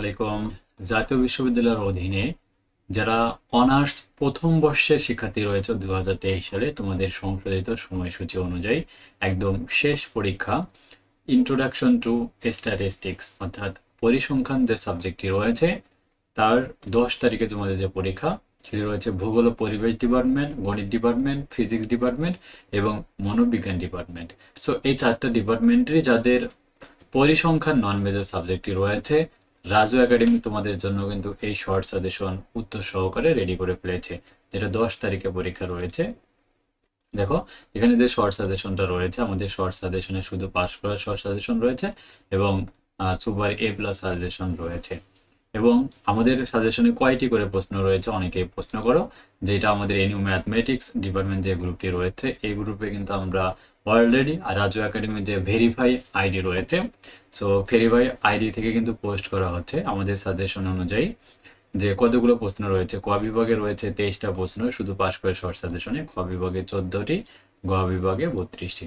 আলাইকুম। জাতীয় বিশ্ববিদ্যালয়ের অধীনে যারা অনার্স প্রথম বর্ষের শিক্ষার্থী রয়েছে দু সালে, তোমাদের সংশোধিত সময়সূচি অনুযায়ী একদম শেষ পরীক্ষা ইন্ট্রোডাকশন টু স্ট্যাটিস্টিক্স অর্থাৎ পরিসংখ্যান যে সাবজেক্টটি রয়েছে, তার দশ তারিখে তোমাদের যে পরীক্ষা, সেটি রয়েছে ভূগোল ও পরিবেশ ডিপার্টমেন্ট, গণিত ডিপার্টমেন্ট, ফিজিক্স ডিপার্টমেন্ট এবং মনোবিজ্ঞান ডিপার্টমেন্ট। সো এই চারটা ডিপার্টমেন্টেরই যাদের পরিসংখ্যান নন মেজর সাবজেক্টটি রয়েছে রাজু একাডেমি তোমাদের জন্য কিন্তু এই শর্ট সাজেশন উত্তর সহকারে রেডি করে ফেলেছে, যেটা দশ তারিখে পরীক্ষা রয়েছে। দেখো, এখানে যে শর্ট সাজেশনটা রয়েছে, আমাদের শর্ট সাজেশনে শুধু পাস করার শর্ট সাজেশন রয়েছে এবং সুপার এ প্লাস সাজেশন রয়েছে। এবং আমাদের সাজেশনে কয়টি করে প্রশ্ন রয়েছে, অনেকেই প্রশ্ন করো, যেটা আমাদের এনিউ ম্যাথমেটিক্স ডিপার্টমেন্ট যে গ্রুপটি রয়েছে, এই গ্রুপে কিন্তু আমরা অলরেডি আর রাজু একাডেমির যে ভেরিফাই আইডি রয়েছে সো ভেরিফাই আইডি থেকে কিন্তু পোস্ট করা হচ্ছে আমাদের সাজেশন অনুযায়ী। যে কতগুলো প্রশ্ন রয়েছে, ক বিভাগে রয়েছে তেইশটা প্রশ্ন, শুধু পাশ করে শর্ট সাজেশনে খ বিভাগে চোদ্দটি, গ বিভাগে বত্রিশটি।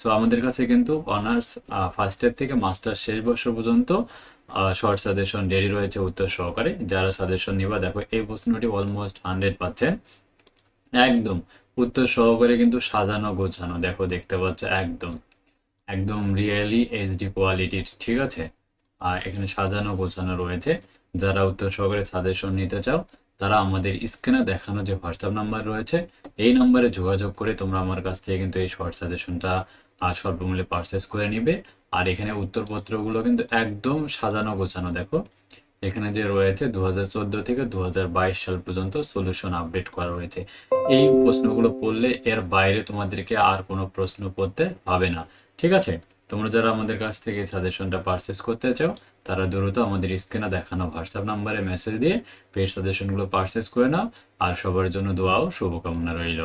সো আমাদের কাছে কিন্তু অনার্স ফার্স্ট ইয়ার থেকে মাস্টার শেষ বর্ষ পর্যন্ত শর্ট সাজেশন রেডি রয়েছে উত্তর সহকারে। যারা সাজেশন নিবা, দেখো এই প্রশ্নটি অলমোস্ট হান্ড্রেড পাচ্ছেন একদম, উত্তর সহকারে কিন্তু সাজানো, গোছানো, দেখো দেখতে পাচ্ছ, একদম। একদম রিয়েলি এইচডি কোয়ালিটির ঠিক আছে? আর এখানে সাজানো, গোছানো রয়েছে। যারা উত্তর সহকারে সাজেশন নিতে চাও তারা আমাদের স্ক্রিনে দেখানো যে হোয়াটসঅ্যাপ নাম্বার রয়েছে, এই নম্বরে যোগাযোগ করে তোমরা আমার কাছ থেকে কিন্তু এই শর্ট সাজেশনটা স্বল্পমূল্যে পারচেস করে নিবে। আর এখানে উত্তরপত্রগুলো কিন্তু একদম সাজানো গোছানো, দেখো। এখানে যে রয়েছে দু হাজার চোদ্দ থেকে দু হাজার বাইশ সাল পর্যন্ত সলিউশন আপডেট করা রয়েছে এই প্রশ্নগুলো পড়লে এর বাইরে তোমাদেরকে আর কোনো প্রশ্ন পড়তে হবে না। ঠিক আছে? তোমরা যারা আমাদের কাছ থেকে সাজেশনটা পারচেস করতে চাও, তারা দ্রুত আমাদের স্ক্রিনে দেখানো হোয়াটসঅ্যাপ নাম্বারে মেসেজ দিয়ে পেড সাজেশনগুলো পারচেস করে নাও। আর সবার জন্য দোয়াও শুভকামনা রইল।